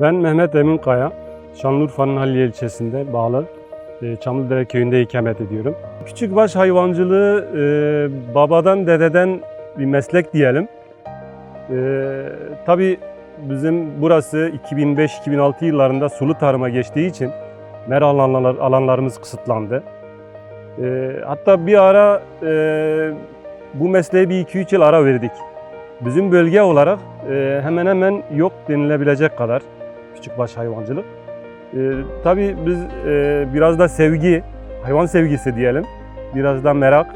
Ben Mehmet Emin Kaya, Şanlıurfa'nın Halliye ilçesinde bağlı e, Çamlıdere köyünde ikamet ediyorum. Küçükbaş hayvancılığı e, babadan dededen bir meslek diyelim. E, tabii bizim burası 2005-2006 yıllarında sulu tarıma geçtiği için mera alanlar, alanlarımız kısıtlandı. E, hatta bir ara bu mesleğe bir 2-3 yıl ara verdik. Bizim bölge olarak hemen hemen yok denilebilecek kadar küçükbaş hayvancılık. E, tabii biz e, biraz da sevgi, hayvan sevgisi diyelim, biraz da merak.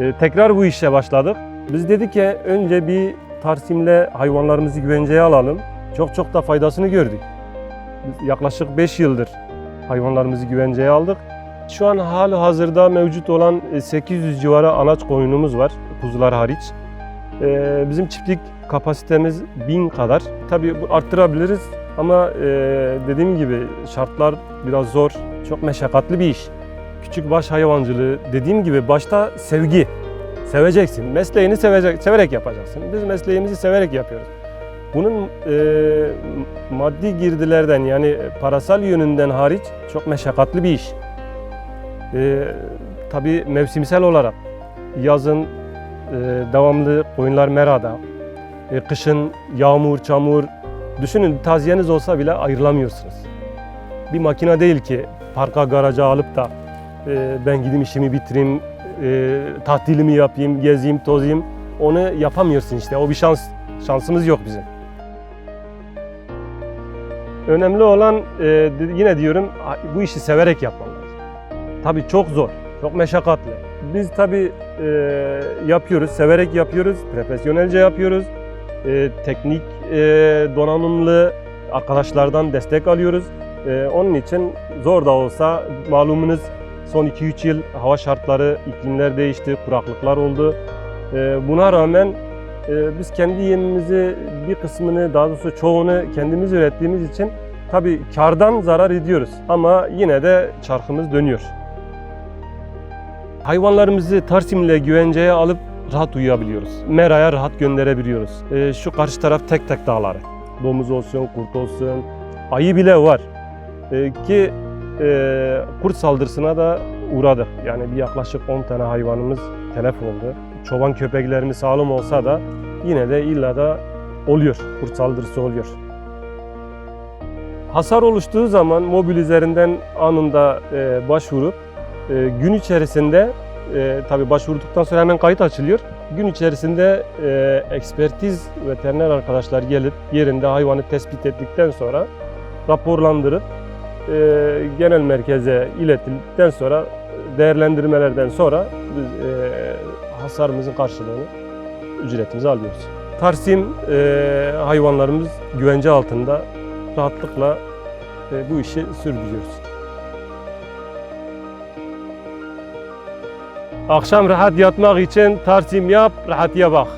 E, tekrar bu işe başladık. Biz dedik ki önce bir Tarsim'le hayvanlarımızı güvenceye alalım. Çok çok da faydasını gördük. Biz yaklaşık 5 yıldır hayvanlarımızı güvenceye aldık. Şu an hali hazırda mevcut olan e, 800 civarı anaç koyunumuz var, kuzular hariç. Ee, bizim çiftlik kapasitemiz 1000 kadar. Tabii arttırabiliriz ama e, dediğim gibi şartlar biraz zor, çok meşakkatli bir iş. Küçük baş hayvancılığı dediğim gibi başta sevgi. Seveceksin. Mesleğini sevecek, severek yapacaksın. Biz mesleğimizi severek yapıyoruz. Bunun e, maddi girdilerden yani parasal yönünden hariç çok meşakkatli bir iş. E, tabii mevsimsel olarak yazın e, devamlı koyunlar merada. E, kışın yağmur, çamur. Düşünün taziyeniz olsa bile ayrılamıyorsunuz. Bir makine değil ki parka garaja alıp da e, ben gideyim işimi bitireyim, e, tatilimi yapayım, gezeyim, tozayım. Onu yapamıyorsun işte. O bir şans. Şansımız yok bizim. Önemli olan e, yine diyorum bu işi severek yapman lazım. Tabii çok zor, çok meşakkatli. Biz tabii e, yapıyoruz, severek yapıyoruz, profesyonelce yapıyoruz. E, teknik e, donanımlı arkadaşlardan destek alıyoruz. E, onun için zor da olsa malumunuz son 2-3 yıl hava şartları, iklimler değişti, kuraklıklar oldu. E, buna rağmen e, biz kendi yemimizi bir kısmını, daha doğrusu çoğunu kendimiz ürettiğimiz için tabii kardan zarar ediyoruz. Ama yine de çarkımız dönüyor. Hayvanlarımızı Tarsim'le güvenceye alıp rahat uyuyabiliyoruz. Mera'ya rahat gönderebiliyoruz. Ee, şu karşı taraf tek tek dağları. Domuz olsun, kurt olsun, ayı bile var. Ee, ki e, kurt saldırısına da uğradık. Yani bir yaklaşık 10 tane hayvanımız telef oldu. Çoban köpeklerimiz sağlam olsa da yine de illa da oluyor. Kurt saldırısı oluyor. Hasar oluştuğu zaman mobil üzerinden anında e, başvurup e, gün içerisinde e, tabi başvurduktan sonra hemen kayıt açılıyor. Gün içerisinde e, ekspertiz veteriner arkadaşlar gelip yerinde hayvanı tespit ettikten sonra raporlandırıp e, genel merkeze iletildikten sonra değerlendirmelerden sonra biz e, hasarımızın karşılığını ücretimizi alıyoruz. Tarsim e, hayvanlarımız güvence altında rahatlıkla e, bu işi sürdürüyoruz. Akşam rahat yatmak için tarsim yap, rahat bak.